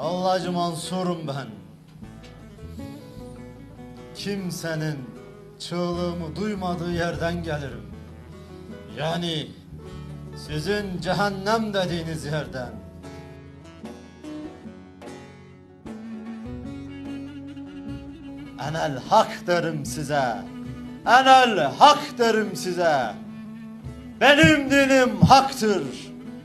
Hallacı Mansur'um ben. Kimsenin çığlığımı duymadığı yerden gelirim. Yani sizin cehennem dediğiniz yerden. Enel hak derim size. Enel hak derim size. Benim dinim haktır.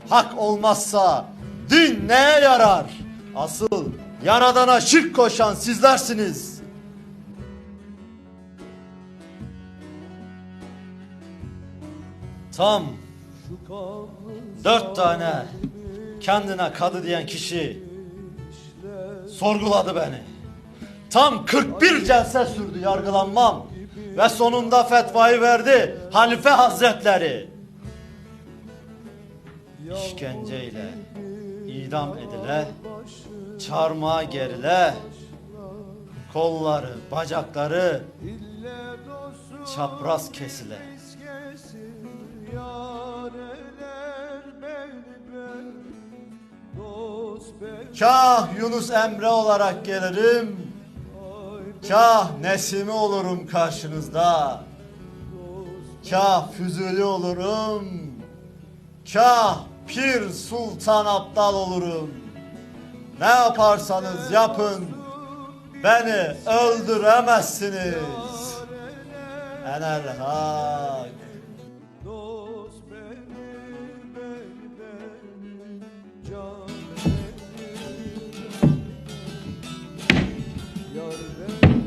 Hak olmazsa din neye yarar? Asıl yaradana şirk koşan sizlersiniz. Tam dört tane kendine kadı diyen kişi sorguladı beni. Tam 41 celse sürdü yargılanmam. Ve sonunda fetvayı verdi Halife Hazretleri. İşkenceyle idam edile, çarmıha gerile, kolları, bacakları çapraz kesile. Kah Yunus Emre olarak gelirim, kah Nesimi olurum karşınızda, kah Füzuli olurum, kah Pir Sultan Abdal olurum. Ne yaparsanız yapın beni öldüremezsiniz. Enel Hak. Yar